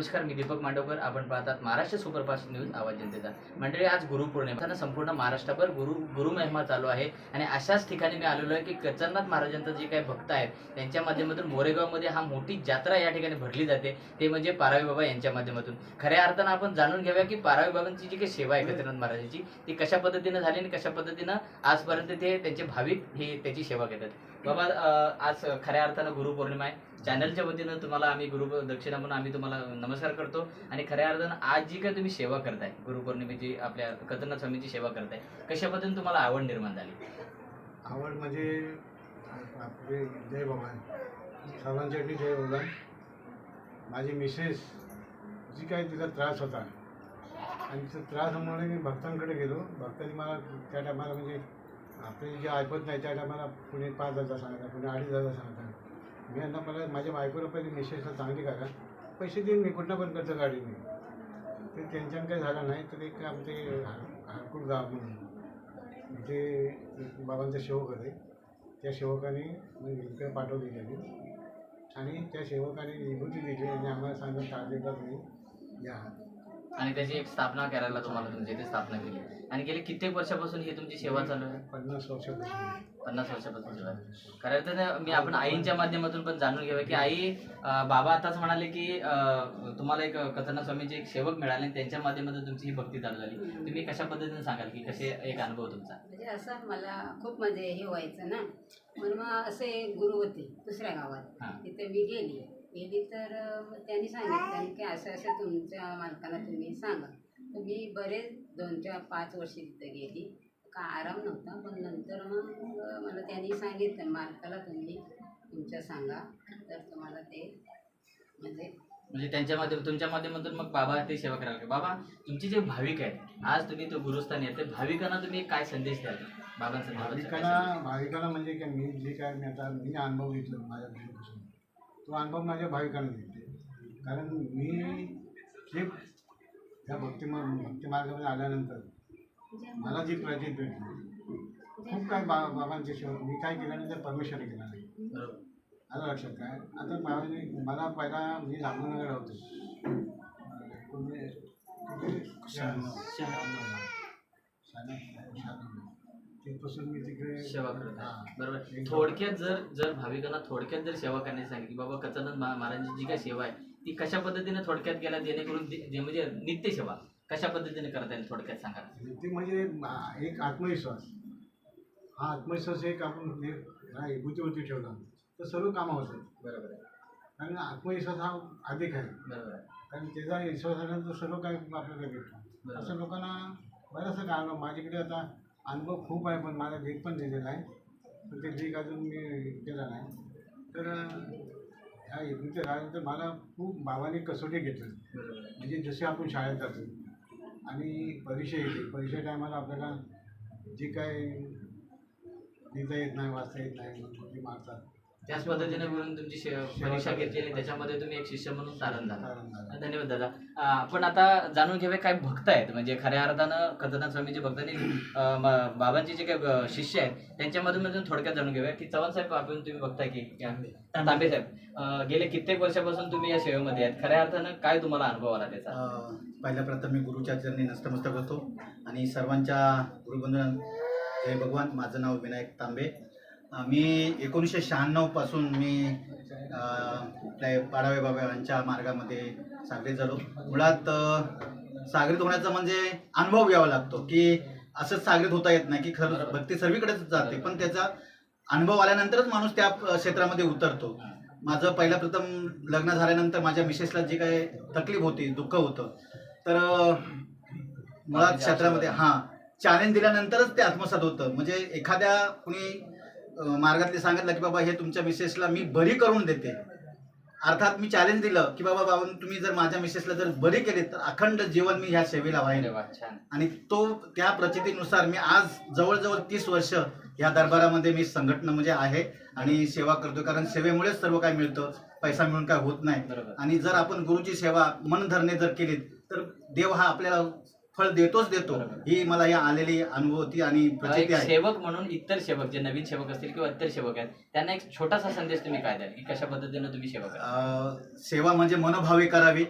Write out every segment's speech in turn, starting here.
नमस्कार मी दीपक मांडवकर. आपण पाहतात महाराष्ट्र सुपरफास्ट न्यूज आवाज जनतेचा. मंडळी आज गुरुपौर्णिमा त्यांना संपूर्ण महाराष्ट्रभर गुरु गुरुमहिमा चालू आहे. आणि अशाच ठिकाणी मी आलेलो आहे की कचरनाथ महाराजांचं जे काही भक्त आहेत त्यांच्या माध्यमातून मोरेगावमध्ये हा मोठी जत्रा या ठिकाणी भरली जाते. ते म्हणजे पारावी बाबा यांच्या माध्यमातून. खऱ्या अर्थानं आपण जाणून घेऊया की पारावी बाबांची जी काही सेवा आहे कचरनाथ महाराजांची ती कशा पद्धतीनं झाली आणि कशा पद्धतीनं आजपर्यंत ते त्यांचे भाविक हे त्याची सेवा घेतात. बाबा आज खऱ्या अर्थानं गुरुपौर्णिमा आहे. चॅनलच्या वतीनं तुम्हाला आम्ही गुरु दक्षिणा म्हणून आम्ही तुम्हाला नमस्कार करतो. आणि खऱ्या अर्थानं आज जी काय तुम्ही सेवा करताय गुरुपौर्णिमेची आपल्या कतरनाथ स्वामीची सेवा करताय कशा पद्धतीने तुम्हाला आवड निर्माण झाली? आवड म्हणजे आपले जय भगवान. सर्वांसाठी जय भगवान. माझी मिसेस जी काही तिला त्रास होता आणि तिचा त्रास त्रासामुळे मी भक्तांकडे गेलो. भक्तांनी मला त्या टायमाला म्हणजे आपले जे ऐकत नाही त्या टायमाला कुणी पाच हजार सांगता कुणी अडीच हजार सांगता मी यांना मला माझ्या बायकोला पहिले मिसेसला चांगली करा पैसे देईन मी कुठं पण करतो गाडीने ते त्यांच्यानं काही झालं नाही तर एक आमचे हारपूर गाव म्हणून ते बाबांचा सेवक होते त्या सेवकाने म्हणजे इकडे पाठवली त्यांनी. आणि त्या सेवकाने विभूती दिली आणि आम्हाला सांगितलं तारखेला तुम्ही या. आणि त्याची एक स्थापना करायला तुम्हाला तुमच्या इथे स्थापना केली. आणि गेले कित्येक वर्षापासून ही तुमची सेवा चालू आहे? पन्नास वर्षापासून. पन्नास वर्षापासून सेवा. खऱ्या अर्थानं मी आपण आईंच्या माध्यमातून पण जाणून घेऊया की आई बाबा आताच म्हणाले की अं, तुम्हाला एक कथना स्वामीचे एक सेवक मिळाले आणि त्यांच्या माध्यमातून तुमची ही भक्ती चालू झाली. तुम्ही कशा पद्धतीने सांगाल की कसे एक अनुभव तुमचा? म्हणजे असं मला खूप म्हणजे हे व्हायचं ना. म्हणून मग असे गुरु होते दुसऱ्या. गावात. तिथे मी गेली. गेली तर त्यांनी सांगितलं की असं असं तुमच्या मालकाला तुम्ही सांगा. तर मी बरेच दोन चार पाच वर्ष तिथे गेली. का आराम नव्हता पण नंतर मग मला त्यांनी सांगितलं मालकाला तुम्ही तुमच्या सांगा तर तुम्हाला ते म्हणजे म्हणजे त्यांच्या माध्यम तुमच्या माध्यमातून मग बाबा ते सेवा करायला लागले. बाबा तुमचे जे भाविक आहेत आज तुम्ही तो गुरुस्थानी आहे ते भाविकांना तुम्ही काय संदेश द्याल? बाबांचा भाविकाला भाविकाला म्हणजे काय मी जे काय मी आता मी अनुभव घेतला माझ्या घरीपासून तो अनुभव माझ्या भाविकांना घेतले कारण मी जे त्या भक्ती भक्ती मार्गामध्ये आल्यानंतर मला जी प्रचित भेटली खूप काय बा बाबांचे शेवट मी काय केलं नाही तर परमेश्वर केलं नाही. आलं लक्षात काय? आता बाबांनी मला पहिला मी जामनगर होतो. शहाण्णव शहाण्णव तिथपासून मी तिकडे सेवा करत आहे. हां. बरोबर. थोडक्यात जर जर भाविकांना थोडक्यात जर सेवा करण्याची सांगितली बाबा कचानंद महा- महाराजांची जी काही सेवा आहे ती कशा पद्धतीने थोडक्यात गेला जेणेकरून जे म्हणजे नित्य सेवा कशा पद्धतीने करता येईल थोडक्यात सांगा. ते म्हणजे एक आत्मविश्वास. हा आत्मविश्वास एक आपण हा विभूतीवरती ठेवला तर सर्व कामं होतात. बरोबर आहे. कारण आत्मविश्वास हा अधिक आहे. बरोबर आहे. कारण त्याचा विश्वास आल्यानंतर सर्व काही आपल्याला भेटतं. असं लोकांना बरंचसं काय माझ्याकडे आता अनुभव खूप आहे पण माझा लेख पण दिलेला आहे. पण ते लेख अजून मी केला नाही. तर ह्या विभूती राहिल्यानंतर मला खूप बाबाने कसोटी घेतलं. म्हणजे जसे आपण शाळेत जातो आणि परीक्षा येते परीक्षा टायमाला आपल्याला जे काय लिहिता येत नाही वाचता येत नाही मग ते मारतात. त्याच पद्धतीने म्हणून तुमची परीक्षा घेतलेली त्याच्यामध्ये तुम्ही एक शिष्य म्हणून तारण झाला. धन्यवाद दादा. आपण आता जाणून घेऊया काय भक्त आहेत. म्हणजे खऱ्या अर्थानं कदनाथ स्वामीचे भक्तांनी म- बाबांचे जे काही शिष्य आहेत त्यांच्यामधून मधून थोडक्यात जाणून घेऊया की चव्हाण साहेब आपण तुम्ही बघताय की तांबे. साहेब गेले कित्येक वर्षापासून तुम्ही या सेवेमध्ये आहेत. खऱ्या अर्थानं काय तुम्हाला अनुभव आला त्याचा? पहिल्या प्रथम मी गुरुच्या चरणी नतमस्तक होतो आणि सर्वांच्या गुरुबंधन जय भगवान माझं नाव विनायक तांबे. मी एकोणीसशे शहाण्णवपासून मी अ, आपल्या पाडावे बाबा यांच्या मार्गामध्ये सागरीत झालो मुळात सागरीत होण्याचा म्हणजे अनुभव घ्यावा लागतो की असंच सागरीत होता येत नाही की खरं भक्ती सर्वीकडेच जाते. पण त्याचा अनुभव आल्यानंतरच माणूस त्या क्षेत्रामध्ये उतरतो. माझं पहिल्या प्रथम लग्न झाल्यानंतर माझ्या मिसेसला जी काही तकलीफ होती दुःख होतं तर मुळात क्षेत्रामध्ये हां चॅलेंज दिल्यानंतरच ते आत्मसात होतं. म्हणजे एखाद्या कुणी मार्गातले सांगितलं की बाबा हे तुमच्या मिसेसला मी बरी करून देते. अर्थात मी चॅलेंज दिलं की बाबा बाबा तुम्ही जर माझ्या मिसेसला जर बरी केली तर अखंड जीवन मी ह्या सेवेला वाहीन. अरे वा छान. आणि तो त्या प्रचितीनुसार मी आज जवळजवळ तीस वर्ष या दरबारामध्ये मी संघटना म्हणजे आहे आणि सेवा करतो कारण सेवेमुळेच सर्व काय मिळतं. पैसा मिळून काय होत नाही. आणि जर आपण गुरुची सेवा मन धरणे जर केली तर देव हा आपल्याला फळ देतोच देतो. ही मला या आलेली अनुभूती आणि एक प्रचिती आहे. सेवक म्हणून इतर सेवक जे नवीन सेवक असतील किंवा इतर सेवक आहेत त्यांना एक छोटासा संदेश तुम्ही काय द्याल? की कशा पद्धतीनं तुम्ही सेवा करा अ, सेवा म्हणजे मनोभावे करावी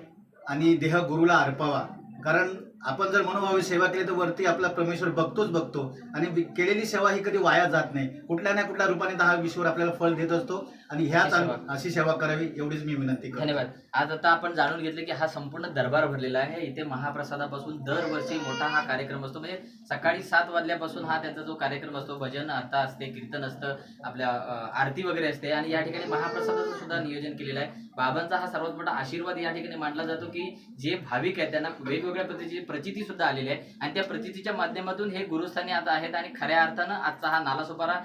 आणि देह गुरुला अर्पावा. कारण आपण जर मनोभावे सेवा केली तर वरती आपला परमेश्वर बघतोच बघतो. आणि केलेली सेवा ही कधी वाया जात नाही. कुठल्या ना कुठल्या रूपाने दहा ईश्वर आपल्याला फळ देत असतो आणि ह्याच अशी सेवा. करावी एवढीच मी विनंती करतो. धन्यवाद. आज आता आपण जाणून घेतले की हा संपूर्ण दरबार भरलेला आहे. इथे महाप्रसादापासून दरवर्षी मोठा हा कार्यक्रम असतो. म्हणजे सकाळी सात वाजल्यापासून हा त्यांचा जो कार्यक्रम असतो भजन अर्था असते कीर्तन असतं आपल्या आरती वगैरे असते. आणि या ठिकाणी महाप्रसादाचं सुद्धा नियोजन केलेलं आहे. बाबांचा हा सर्वात मोठा आशीर्वाद या ठिकाणी मानला जातो की जे भाविक आहेत त्यांना वेगवेगळ्या पद्धतीची प्रचिती सुद्धा आलेली आहे. आणि त्या प्रचितीच्या माध्यमातून हे गुरुस्थानी आता आहेत आणि खऱ्या अर्थानं आजचा हा नालासोपारा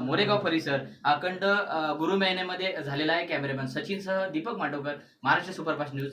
मोरेगाव परिसर अखंड गुरु महिन्यामध्ये झालेला आहे कॅमेरामॅन सचिनसह दीपक मांडवकर महाराष्ट्र सुपरफास्ट न्यूज.